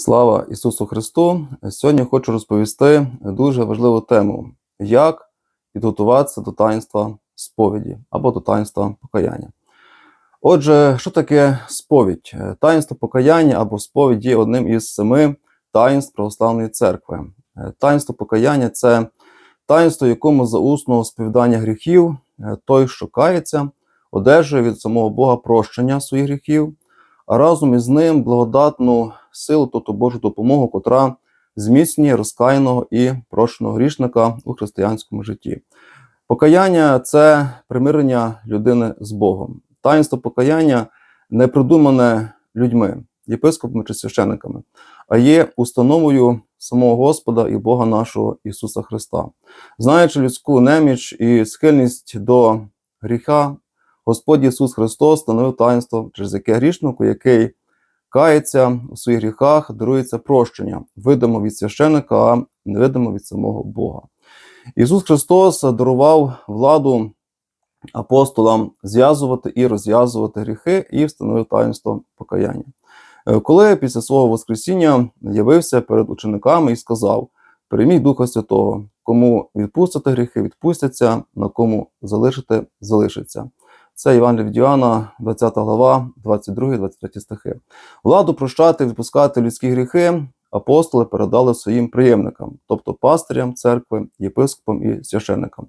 Слава Ісусу Христу! Сьогодні хочу розповісти дуже важливу тему: як підготуватися до таїнства сповіді або до таїнства покаяння. Отже, що таке сповідь? Таїнство покаяння або сповідь є одним із семи таїнств православної церкви. Таїнство покаяння це таїнство, якому за усного сповідання гріхів той, що кається, одержує від самого Бога прощення своїх гріхів, а разом із ним благодатну силу, тобто Божу допомогу, котра зміцнює розкаяного і прощеного грішника у християнському житті. Покаяння це примирення людини з Богом. Таїнство покаяння не придумане людьми, єпископами чи священиками, а є установою самого Господа і Бога нашого Ісуса Христа. Знаючи людську неміч і схильність до гріха, Господь Ісус Христос становив таїнство, через яке грішнику, який кається у своїх гріхах, дарується прощення, видимо від священика, а невидимо від самого Бога. Ісус Христос дарував владу апостолам зв'язувати і розв'язувати гріхи і встановив таїнство покаяння. Е, Коли після свого Воскресіння явився перед учениками і сказав: Прийміть Духа Святого, кому відпустите гріхи, відпустяться, на кому залишите, залишиться. Це Іван від Діана, 20 глава, 22-23 стихи. Владу прощати, відпускати людські гріхи апостоли передали своїм приємникам, тобто пастирям церкви, єпископам і священникам.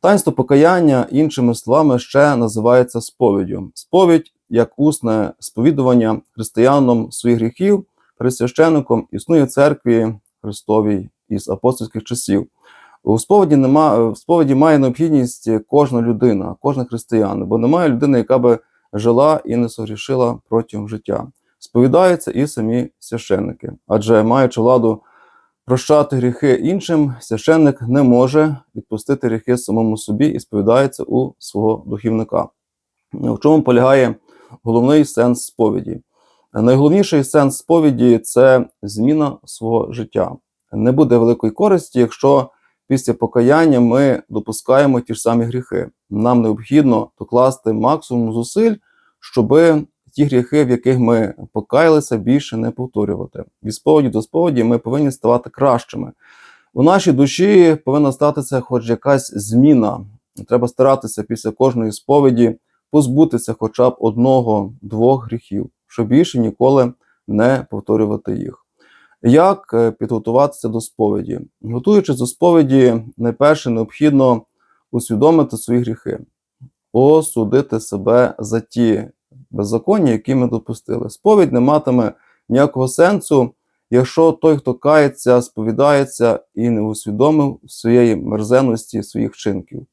Таїнство покаяння, іншими словами, ще називається сповіддю. Сповідь як усне сповідування християнам своїх гріхів перед священником існує церкві Христовій із апостольських часів. У сповіді нема в сповіді має необхідність кожна людина, кожен християн, бо немає людини, яка би жила і не согрішила протягом життя. Сповідаються і самі священники, адже маючи владу прощати гріхи іншим, священник не може відпустити гріхи самому собі і сповідається у свого духівника. В чому полягає головний сенс сповіді? Найголовніший сенс сповіді це зміна свого життя. Не буде великої користі, якщо після покаяння ми допускаємо ті ж самі гріхи. Нам необхідно докласти максимум зусиль, щоб ті гріхи, в яких ми покаялися, більше не повторювати. Від сповіді до сповіді ми повинні ставати кращими. У нашій душі повинна статися хоч якась зміна. Треба старатися після кожної сповіді позбутися хоча б одного-двох гріхів, щоб більше ніколи не повторювати їх. Як е, підготуватися до сповіді? Готуючись до сповіді, найперше необхідно усвідомити свої гріхи, осудити себе за ті беззаконня, які ми допустили. Сповідь не матиме ніякого сенсу, якщо той, хто кається, сповідається і не усвідомив своєї мерзенності своїх вчинків.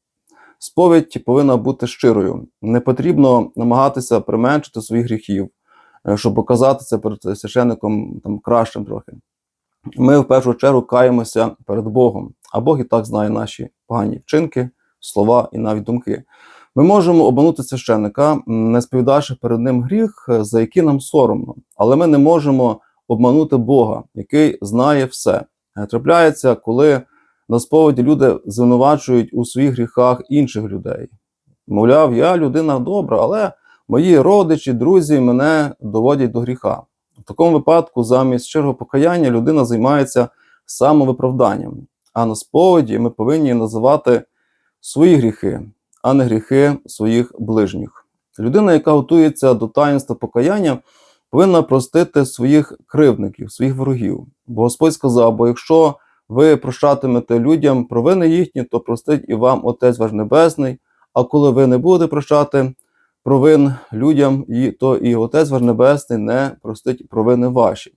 Сповідь повинна бути щирою. Не потрібно намагатися применшити своїх гріхів, е, щоб показатися перед священником там кращим трохи. Ми в першу чергу каємося перед Богом, а Бог і так знає наші погані вчинки, слова і навіть думки. Ми можемо обманути священника, не сповідавши перед ним гріх, за який нам соромно, але ми не можемо обманути Бога, який знає все. Е, Трапляється, коли на сповіді люди звинувачують у своїх гріхах інших людей. Мовляв, я людина добра, але мої родичі, друзі мене доводять до гріха. В такому випадку, замість щирого покаяння, людина займається самовиправданням. А на сповіді ми повинні називати свої гріхи, а не гріхи своїх ближніх. Людина, яка готується до таїнства покаяння, повинна простити своїх кривдників, своїх ворогів. Бо Господь сказав: бо якщо ви прощатимете людям провини їхні, то простить і вам Отець ваш Небесний. А коли ви не будете прощати провин людям, і, то і Отець ваш Небесний не простить провини ваші.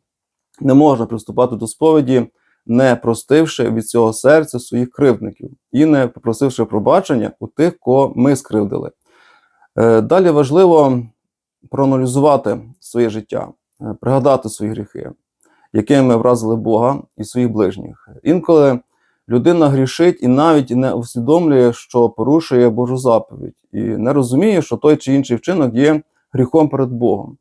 Не можна приступати до сповіді, не простивши від цього серця своїх кривдників і не попросивши пробачення у тих, кого ми скривдили. Е, Далі важливо проаналізувати своє життя, е, пригадати свої гріхи, якими ми вразили Бога і своїх ближніх. Інколи людина грішить і навіть не усвідомлює, що порушує Божу заповідь, і не розуміє, що той чи інший вчинок є гріхом перед Богом.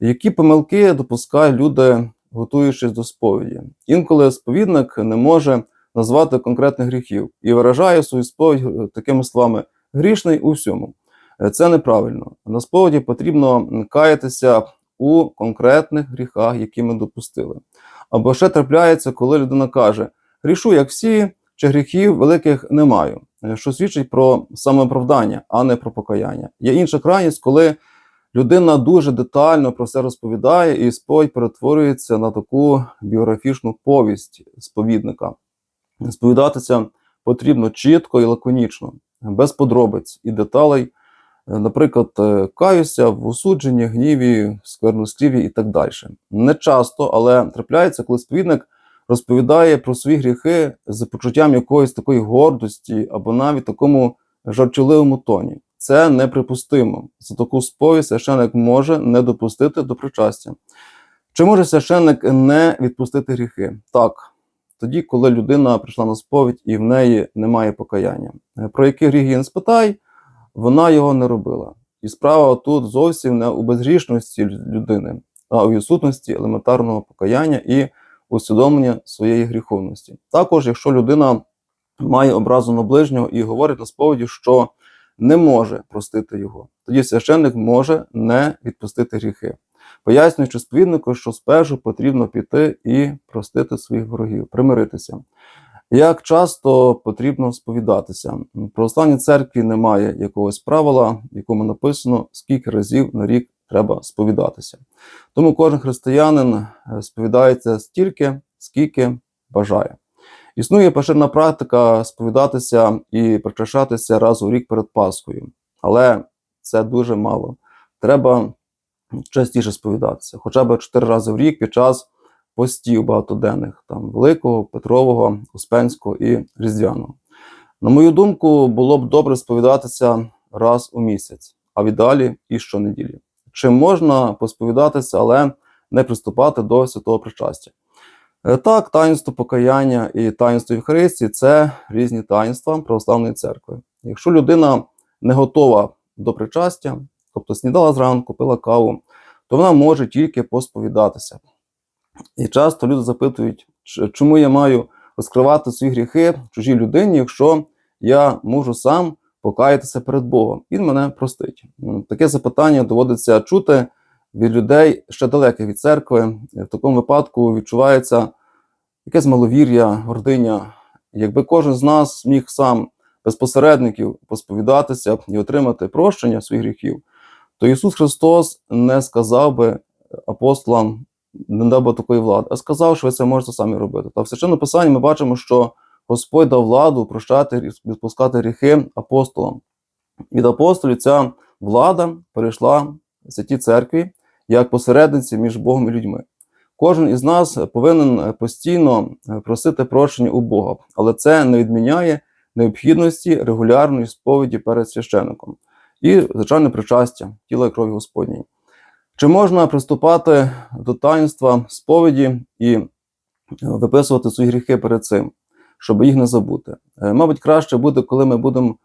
Які помилки допускають люди, готуючись до сповіді? Інколи сповідник не може назвати конкретних гріхів і виражає свою сповідь е, такими словами: грішний у всьому. Е, Це неправильно. На сповіді потрібно каятися у конкретних гріхах, які ми допустили. Або ще трапляється, коли людина каже: грішу, як всі, чи гріхів великих не маю, е, що свідчить про самооправдання, а не про покаяння. Є інша крайність, коли людина дуже детально про все розповідає, і сповідь перетворюється на таку біографічну повість сповідника. Сповідатися потрібно чітко і лаконічно, без подробиць і деталей. Е, Наприклад, е, каюся в осудженні, гніві, скверносліві і так далі. Не часто, але трапляється, коли сповідник розповідає про свої гріхи з почуттям якоїсь такої гордості або навіть такому жартівливому тоні. Це неприпустимо. За таку сповідь священик може не допустити до причастя. Чи може священик не відпустити гріхи? Так, тоді, коли людина прийшла на сповідь і в неї немає покаяння. Про які гріхи не спитай, вона його не робила. І справа тут зовсім не у безгрішності людини, а у відсутності елементарного покаяння і усвідомлення своєї гріховності. Також, якщо людина має образу на ближнього і говорить на сповіді, що не може простити його, тоді священник може не відпустити гріхи, пояснюючи сповіднику, що спершу потрібно піти і простити своїх ворогів, примиритися. Як часто потрібно сповідатися? В православній церкві немає якогось правила, в якому написано, скільки разів на рік треба сповідатися. Тому кожен християнин е, сповідається стільки, скільки бажає. Існує поширена практика сповідатися і причащатися раз у рік перед Пасхою, але це дуже мало. Треба частіше сповідатися, хоча б 4 рази в рік під час постів багатоденних, там Великого, Петрового, Успенського і Різдвяного. На мою думку, було б добре сповідатися раз у місяць, а віддалі і щонеділі. Чи можна посповідатися, але не приступати до святого причастя? Е, Так, таїнство покаяння і таїнство Євхаристії це різні таїнства православної церкви. Якщо людина не готова до причастя, тобто снідала зранку, пила каву, то вона може тільки посповідатися. І часто люди запитують, чому я маю розкривати свої гріхи чужій людині, якщо я можу сам покаятися перед Богом. Він мене простить. Таке запитання доводиться чути від людей ще далеких від церкви. В такому випадку відчувається якесь маловір'я, гординя. Якби кожен з нас міг сам без посередників посповідатися і отримати прощення своїх гріхів, то Ісус Христос не сказав би апостолам, не дав би такої влади, а сказав, що ви це можете самі робити. Та в священному писанні ми бачимо, що Господь дав владу прощати відпускати гріхи апостолам. Від апостолів ця влада перейшла в святій церкві як посередниці між Богом і людьми. Кожен із нас повинен постійно просити прощення у Бога, але це не відміняє необхідності регулярної сповіді перед священником і, звичайно, причастя тіла і крові Господній. Чи можна приступати до таїнства сповіді і виписувати свої гріхи перед цим, щоб їх не забути? Е, Мабуть, краще буде, коли ми будемо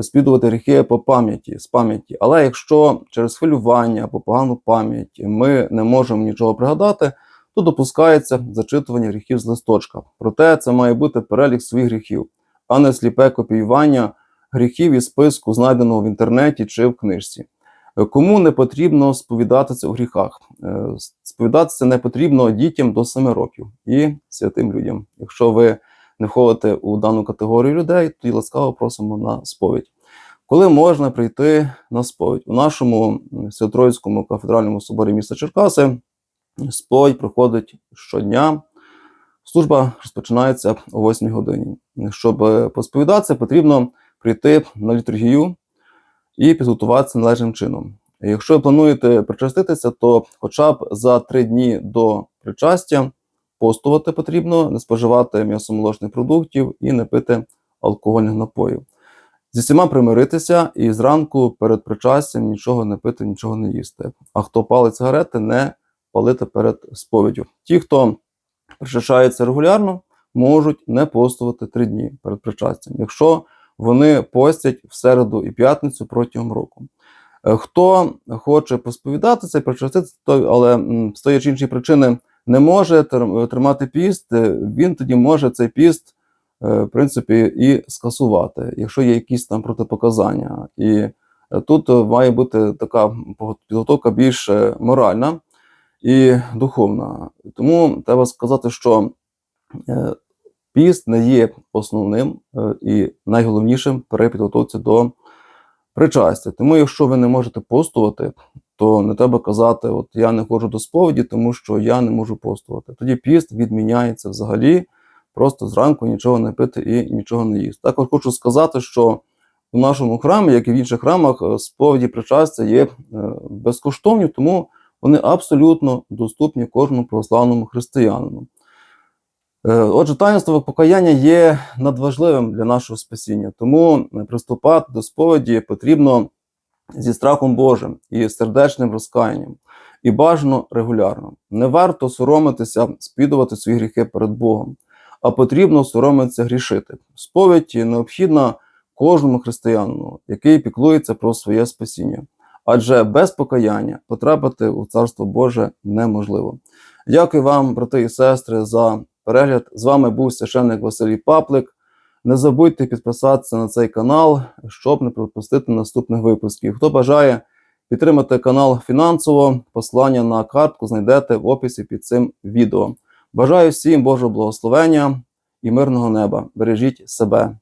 спідувати гріхи по пам'яті, з пам'яті. Але якщо через хвилювання або погану пам'ять ми не можемо нічого пригадати, то допускається зачитування гріхів з листочка. Проте це має бути перелік своїх гріхів, а не сліпе копіювання гріхів із списку, знайденого в інтернеті чи в книжці. Е, Кому не потрібно сповідатися у гріхах? Е, Сповідатися не потрібно дітям до 7 років і святим людям. Якщо ви не входите у дану категорію людей, тоді ласкаво просимо на сповідь. Коли можна прийти на сповідь? У нашому м, Святотроїцькому кафедральному соборі міста Черкаси сповідь проходить щодня. Служба розпочинається о 8 годині. Щоб е, посповідатися, потрібно прийти на літургію і підготуватися належним чином. Якщо ви плануєте причаститися, то хоча б за три дні до причастя постувати потрібно, не споживати м'ясомолочних продуктів і не пити алкогольних напоїв. Зі всіма примиритися і зранку перед причастям нічого не пити, нічого не їсти. А хто палить сигарети, не палити перед сповіддю. Ті, хто причащається регулярно, можуть не постувати три дні перед причастям, якщо вони постять в середу і п'ятницю протягом року. Е, Хто хоче посповідатися і причаститися, але з тої чи іншої причини не може тримати піст, е, він тоді може цей піст, е, в принципі, і скасувати, якщо є якісь там протипоказання. І е, тут має бути така підготовка більш моральна. і духовна. Тому треба сказати, що піст не є основним і найголовнішим при підготовці до причастя. Тому, якщо ви не можете постувати, то не треба казати, от я не ходжу до сповіді, тому що я не можу постувати. Тоді піст відміняється взагалі, просто зранку нічого не пити і нічого не їсти. Також хочу сказати, що у нашому храмі, як і в інших храмах, е, сповіді причастя є е, безкоштовні, тому вони абсолютно доступні кожному православному християнину. Е, Отже, таїнство покаяння є надважливим для нашого спасіння, тому приступати до сповіді потрібно зі страхом Божим і сердечним розкаянням, і бажано регулярно. Не варто соромитися, спідувати свої гріхи перед Богом, а потрібно соромитися грішити. Сповідь необхідна кожному християнину, який піклується про своє спасіння. Адже без покаяння потрапити у Царство Боже неможливо. Дякую вам, брати і сестри, за перегляд. З вами був священник Василій Паплик. Не забудьте підписатися на цей канал, щоб не пропустити наступних випусків. Хто бажає підтримати канал фінансово, послання на картку знайдете в описі під цим відео. Бажаю всім Божого благословення і мирного неба. Бережіть себе.